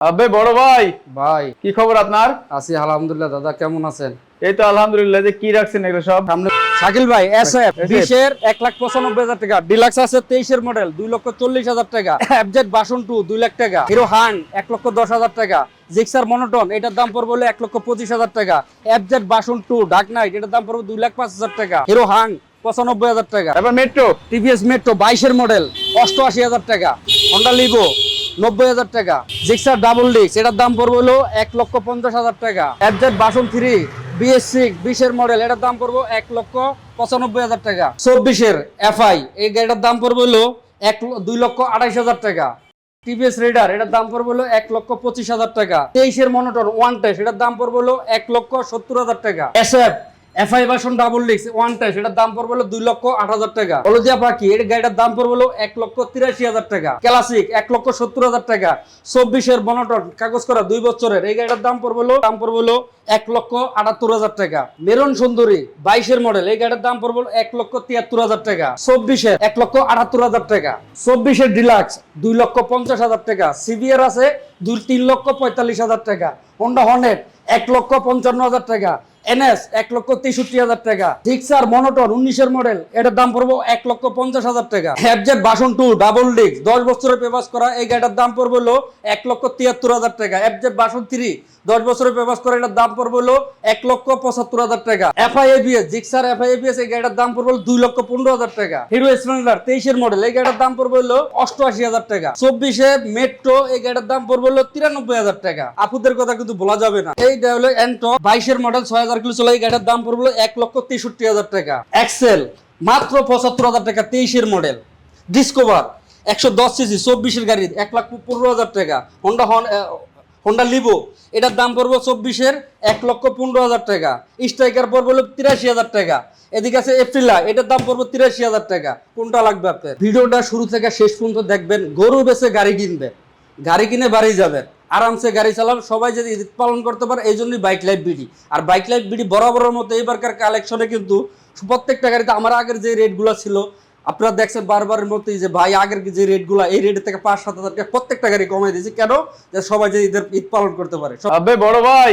আবে বড় ভাই। ভাই। কি খবর আপনার? আছি আলহামদুলিল্লাহ দাদা কেমন আছেন? এই তো আলহামদুলিল্লাহ যে কি রাখছেন এগুলো সব? সামনে শাকিল ভাই লাখ পঁচানব্বই হাজার টাকা। ডিলাক্স আছে মডেল লক্ষ চল্লিশ হাজার টাকা। এফজেড বাসন টু দুই লাখ টাকা। হিরো হান লক্ষ দশ হাজার টাকা। জিক্সার মনোটন এটার দাম পড়বে হলো এক লক্ষ পঁচিশ হাজার টাকা। এফজেড বাসন টু ডাক নাইট এটার দাম পড়বে দুই লাখ পাঁচ হাজার টাকা। হিরো হান পঁচানব্বই হাজার টাকা। এবার মেট্রো টিভিএস মেট্রো বাইশের মডেল অষ্টআশি হাজার টাকা। হন্ডা লিভো নব্বই হাজার টাকা। জিক্সার ডাবল ডিস্ক এটার দাম পড়বে হলো এক লক্ষ পঞ্চাশ হাজার টাকা। F Z version three B S six বিশের মডেল এটার দাম পড়বে এক লক্ষ পঁচানব্বই হাজার টাকা। চব্বিশের এফআই এই গাড়িটার দাম পড়বে হলো এক দুই লক্ষ আড়াইশ হাজার টাকা। টিভিএস রেডার এটার দাম পড়বে হলো এক লক্ষ পঁচিশ হাজার টাকা। তেইশের মনোটর ওয়ান টেস্ট এটার দাম পড়বে হলো এক লক্ষ সত্তর হাজার টাকা। S F F I version double disc one এটার দাম পড়বে হলো দুই লক্ষ আট হাজার টাকা। হলদিয়া পাখি, এর গাড়িটার দাম পড়বে হলো এক লক্ষ তিরাশি হাজার টাকা। ক্লাসিক এক লক্ষ সত্তর হাজার টাকা। চব্বিশের মনোটন কাগজ করা দুই বছরের, এই গাড়িটার দাম পড়বে হলো দাম পড়বে হলো এক লক্ষ আটাত্তর হাজার টাকা। মেরন সুন্দরী, বাইশের মডেল এই গাড়ির দাম পড়বে এক লক্ষ তিয়াত্তর হাজার টাকা। চব্বিশের এক লক্ষ আটাত্তর হাজার টাকা। চব্বিশের ডিলাক্স দুই লক্ষ পঞ্চাশ হাজার টাকা। সিবিআর আছে, দুই তিন লক্ষ পঁয়তাল্লিশ হাজার টাকা। হোন্ডা হর্নেট এক লক্ষ পঞ্চান্ন হাজার টাকা। এনএস এক লক্ষ তেষট্টি হাজার টাকা। জিক্সার মনোটন উনিশের মডেল এটার দাম পড়ব এক লক্ষ পঞ্চাশ হাজার টাকা। হ্যাবজেট বাসন টু ডাবল ডিস্ক দশ বছরের পেপাস করা, এই গাড়িটার দাম পড়বে হলো এক লক্ষ তিয়াত্তর হাজার টাকা। এফজেড বাসন থ্রি দশ বছরের পেপাস করা, এটার দাম পড়বে হলো এক লক্ষ পঁচাত্তর হাজার টাকা। এফআইএবিএস জিক্সার এফআইএবিএস এই গাড়িটার দাম পড়বে দুই লক্ষ পনেরো হাজার টাকা। হিরো স্প্লেন্ডার তেইশের মডেল এই গাড়িটার দাম পড়বে হলো অষ্টআশি হাজার টাকা। চব্বিশে মেট্রো এই গাড়িটার দাম পড়বে হলো তিরানব্বই হাজার টাকা। আপুদের কথা কিন্তু বলা যাবে না। এইটা হলো এন্টো বাইশের মডেল ছয় হাজার কিলো চলে গাড়িটার দাম পড়বে হলো এক লক্ষ তেষট্টি হাজার টাকা। এক্সেল মাত্র পঁচাত্তর হাজার টাকা, তেইশের মডেল ডিসকভার একশো দশ সিসি, চব্বিশের গাড়ি এক লাখ পনেরো হাজার টাকা। হন্ডা হন হোন্ডা লিভো এটার দাম পড়ব চব্বিশের এক লক্ষ পনেরো হাজার টাকা। স্ট্রাইকার পড়বে হলো তিরাশি হাজার টাকা। এদিকে আছে এপ্রিলা এটার দাম পড়বে তিরাশি হাজার টাকা। কোনটা লাগবে আপনার? ভিডিওটা শুরু থেকে শেষ পর্যন্ত দেখবেন, গরু বেচে গাড়ি কিনবেন। গাড়ি কিনে বাড়ি যাবেন। আরামসে গাড়ি চালান, সবাই যদি ঈদ পালন করতে পারে এই জন্যই বাইক লাইফ বিডি আর বাইক লাইফ বিডি বরাবরের মতো এইবারকার কালেকশনে কিন্তু প্রত্যেকটা গাড়িতে, আমার আগের যে রেটগুলো ছিল, আপনারা দেখছেন বারবারের মতোই যে ভাই, আগের যে রেটগুলো এই রেট থেকে পাঁচ সাত হাজার প্রত্যেকটা গাড়ি কমাই দিয়েছে। কেন? যে সবাই যে ঈদের ঈদ পালন করতে পারে। বড় ভাই!